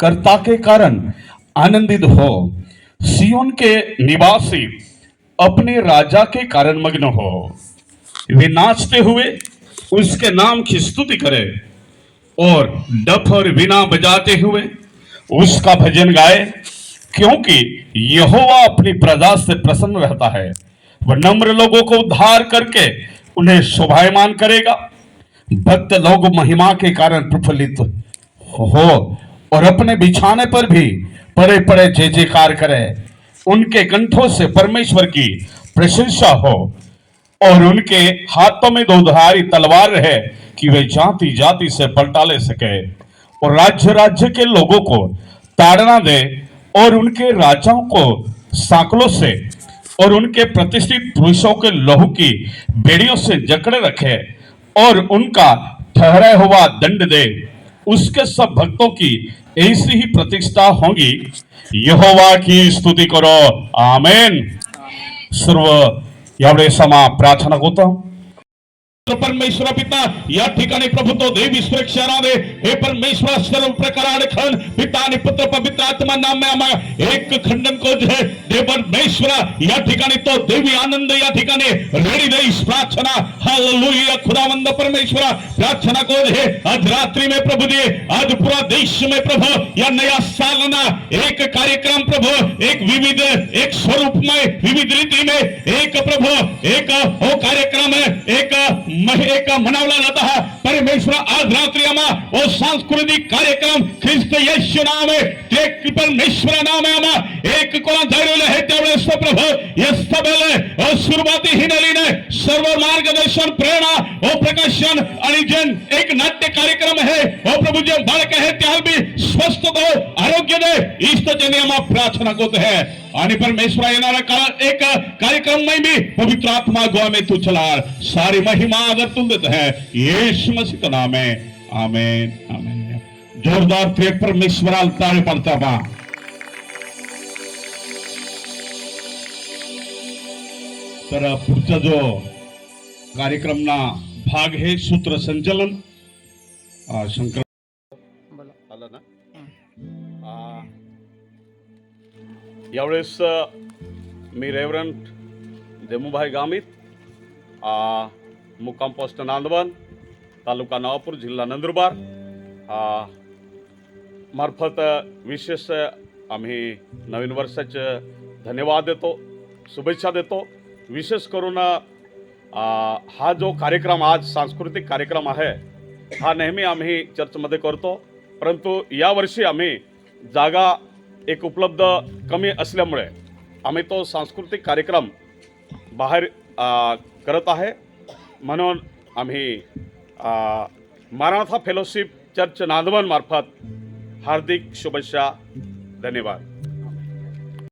कर्ता के कारण आनंदित हो, सियोन के निवासी अपने राजा के कारण मग्न हो। वे नाचते हुए उसके नाम की स्तुति करें और डफ और वीणा बजाते हुए उसका भजन गाए, क्योंकि यहोवा अपनी प्रजा से प्रसन्न रहता है। वह नम्र लोगों को उद्धार करके उन्हें शोभायमान करेगा। भक्त लोग महिमा के कारण प्रफुल्लित हो और अपने बिछाने पर भी पड़े पड़े जय जयकार करें उनके कंठों से परमेश्वर की प्रशंसा हो और उनके हाथों में दो धारी तलवार रहे कि वे जाति जाति से पलटा ले सके और राज्य राज्य के लोगों को ताड़ना दे और उनके राजाओं को सांकलों से और उनके प्रतिष्ठित पुरुषों के लहू की बेड़ियों से जकड़े रखे और उनका ठहरा हुआ दंड दे। उसके सब भक्तों की ऐसी ही प्रतिष्ठा होगी। यहोवा की स्तुति करो। आमेन। सर्व यावड़े समा प्रार्थना करतो परमेश्वर पिता, या ठिकाणी प्रभू तो देवी सुरक्षा हे परमेश्वर, सर्व प्रकार खंड, पिता आणि पुत्र पवित्र आत्मा नाम आम्हा एक खंडन को जो देव परमेश्वर, या ठिकाणी तो देवी आनंद, या ठिकाणी रेडी देईस प्रार्थना। हालेलुया, खुदावंद परमेश्वर, प्रार्थना को जो आज रात्रि में प्रभु जी, आज पूरा देश में प्रभु, या नया साल ना एक कार्यक्रम प्रभु, एक विविध, एक स्वरूप में, विविध रीति में, एक प्रभु, एक हो कार्यक्रम है, एक मह- एक मनावला जाता है। परमेश्वर आज रात्रि आम्हा वो सांस्कृतिक कार्यक्रम, ख्रिस्त येशू नाम, ते परमेश्वर नाम आहे आम्हा एक कोणा धैर्य आहे त्यावेळेस तो प्रभू यस सबेले सुरुवाती हिनलीने सर्व मार्गदर्शन, प्रेरणा व प्रकाशन, आणि जे एक नाट्य कार्यक्रम आहे, ओ प्रभु जे बालक आहे, त्याला भी स्वस्थ दो, आरोग्य दे ईश्वरच्या नियमा प्रार्थना करते हैं। आणि परमेश्वर येणारा काळ एक कार्यक्रम में भी पवित्र आत्मा गोवा में तू चला सारी महिमा अगर तुम देते हैं यीशु मसीह का नाम है आमेन आमेन। जोरदार प्रिय परमेश्वराला ताळे पडता बा तर पुढचा जो कार्यक्रमना भाग आहे सूत्रसंचलन शंकर आलं ना? आ, यावेळेस मी रेव्हरंट देमुभाई गामित मुक्काम पोस्ट नांदवण तालुका नवापूर जिल्हा नंदुरबार. मार्फत विशेष आम्ही नवीन वर्षाचे धन्यवाद देतो शुभेच्छा देतो. विशेष करून हा जो कार्यक्रम आज सांस्कृतिक कार्यक्रम आहे हा नेहमी आम्ही चर्चमध्ये करतो. परंतु यावर्षी आम्ही जागा एक उपलब्ध कमी असल्यामुळे आम्ही तो सांस्कृतिक कार्यक्रम बाहेर करत आहे. म्हणून आम्ही मराठा फेलोशिप चर्च नांदवनमार्फत हार्दिक शुभेच्छा धन्यवाद.